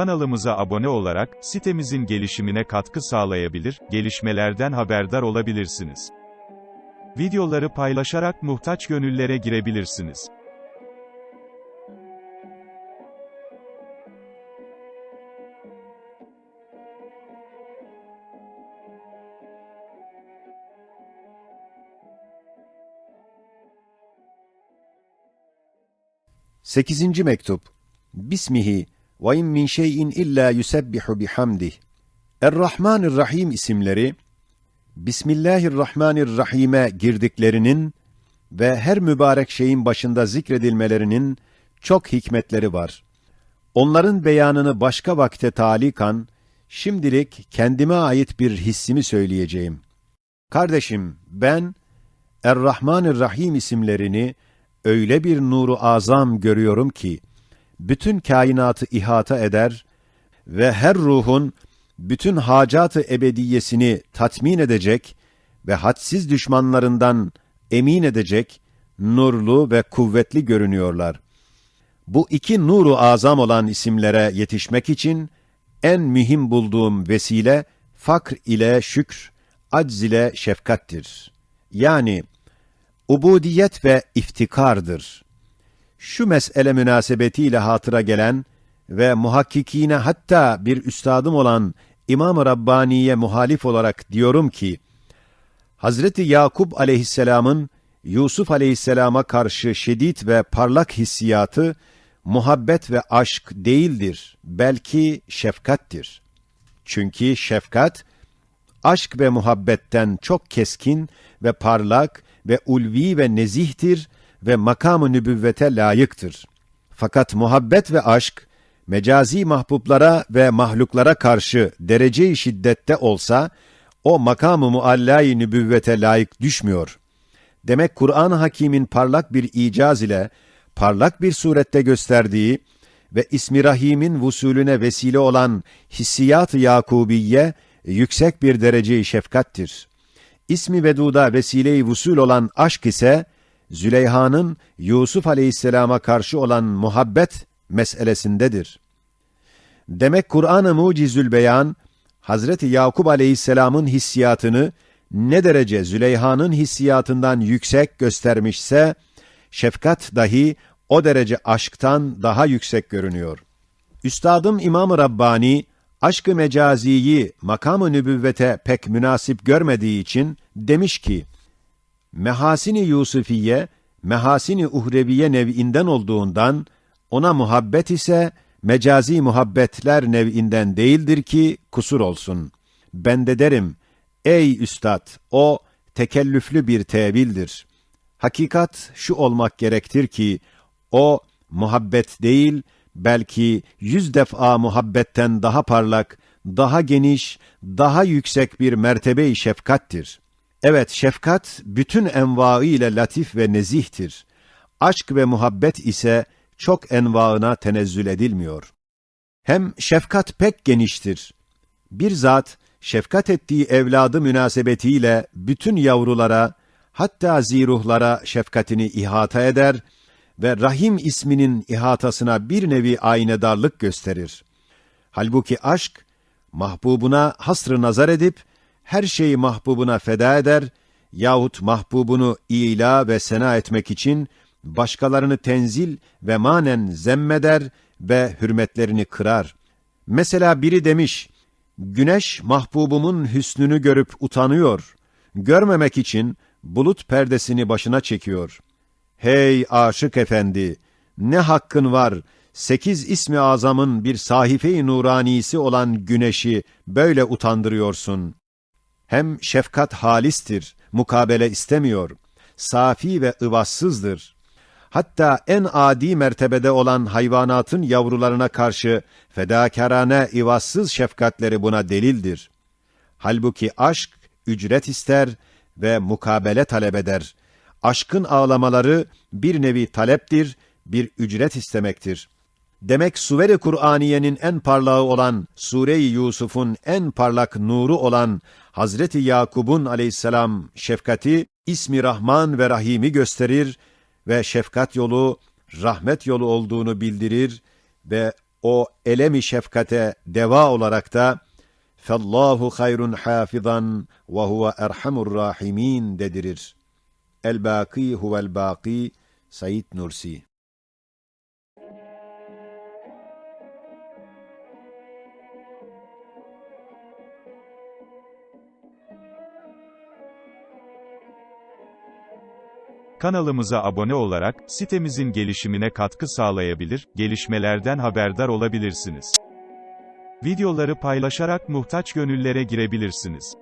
Kanalımıza abone olarak, sitemizin gelişimine katkı sağlayabilir, gelişmelerden haberdar olabilirsiniz. Videoları paylaşarak muhtaç gönüllere girebilirsiniz. Sekizinci mektup. Bismihi ve in min şeyin illa yusebbihu bihamdih. Er-Rahmanir-Rahim isimleri Bismillahirrahmanirrahim'e girdiklerinin ve her mübarek şeyin başında zikredilmelerinin çok hikmetleri var. Onların beyanını başka vakte talikan, şimdilik kendime ait bir hissimi söyleyeceğim. Kardeşim, ben Er-Rahmanir-Rahim isimlerini öyle bir nuru azam görüyorum ki, bütün kainatı ihata eder ve her ruhun bütün hacatı ebediyesini tatmin edecek ve hadsiz düşmanlarından emin edecek nurlu ve kuvvetli görünüyorlar. Bu iki nuru azam olan isimlere yetişmek için en mühim bulduğum vesile fakr ile şükr, acz ile şefkattir. Yani ubudiyet ve iftikardır. Şu mesele münasebetiyle hatıra gelen ve muhakkikine hatta bir üstadım olan İmam-ı Rabbani'ye muhalif olarak diyorum ki, Hazreti Yakup aleyhisselamın Yusuf aleyhisselama karşı şiddet ve parlak hissiyatı, muhabbet ve aşk değildir, belki şefkattir. Çünkü şefkat, aşk ve muhabbetten çok keskin ve parlak ve ulvi ve nezihtir ve makamı nübüvvete layıktır. Fakat muhabbet ve aşk, mecazi mahbublara ve mahluklara karşı derece-i şiddette olsa, o makamı muallâ-i nübüvvete layık düşmüyor. Demek Kur'an-ı Hakîm'in parlak bir icaz ile, parlak bir surette gösterdiği ve İsmi Rahim'in vusulüne vesile olan hissiyat-ı Yakubiye, yüksek bir derece-i şefkattir. İsmi Vedud'a vesile-i vusul olan aşk ise, Züleyha'nın Yusuf aleyhisselama karşı olan muhabbet meselesindedir. Demek Kur'an-ı Mucizül Beyan, Hazreti Yakup aleyhisselamın hissiyatını ne derece Züleyha'nın hissiyatından yüksek göstermişse, şefkat dahi o derece aşktan daha yüksek görünüyor. Üstadım İmam-ı Rabbani, aşk-ı mecaziyi makam-ı nübüvvete pek münasip görmediği için demiş ki, Mehasini Yusufiye, mehasini uhreviye nev'inden olduğundan, ona muhabbet ise mecazi muhabbetler nev'inden değildir ki kusur olsun. Ben de derim, ey üstad, o tekellüflü bir tevildir. Hakikat şu olmak gerektir ki, o muhabbet değil, belki yüz defa muhabbetten daha parlak, daha geniş, daha yüksek bir mertebe-i şefkattir. Evet, şefkat bütün envaı ile latif ve nezihtir. Aşk ve muhabbet ise çok envaına tenezzül edilmiyor. Hem şefkat pek geniştir. Bir zat, şefkat ettiği evladı münasebetiyle bütün yavrulara, hatta ziruhlara şefkatini ihata eder ve Rahim isminin ihatasına bir nevi aynedarlık gösterir. Halbuki aşk, mahbubuna hasrı nazar edip, her şeyi mahbubuna feda eder yahut mahbubunu ila ve sena etmek için başkalarını tenzil ve manen zemmeder ve hürmetlerini kırar. Mesela biri demiş, güneş mahbubumun hüsnünü görüp utanıyor, görmemek için bulut perdesini başına çekiyor. Hey aşık efendi, ne hakkın var, sekiz ismi azamın bir sahife-i nuranisi olan güneşi böyle utandırıyorsun. Hem şefkat halistir, mukabele istemiyor, safi ve ıvassızdır. Hatta en adi mertebede olan hayvanatın yavrularına karşı fedakarane ivazsız şefkatleri buna delildir. Halbuki aşk ücret ister ve mukabele talep eder. Aşkın ağlamaları bir nevi taleptir, bir ücret istemektir. Demek Suveri Kur'aniyenin en parlağı olan Sure-i Yusuf'un en parlak nuru olan Hazreti Yakub'un aleyhisselam şefkati ismi Rahman ve Rahim'i gösterir ve şefkat yolu rahmet yolu olduğunu bildirir ve o elemi şefkate deva olarak da Fallahu hayrun hafizan ve huve erhamur rahimin dedirir. El-Baki huvel Baki Said Nursi Kanalımıza abone olarak, sitemizin gelişimine katkı sağlayabilir, gelişmelerden haberdar olabilirsiniz. Videoları paylaşarak muhtaç gönüllere girebilirsiniz.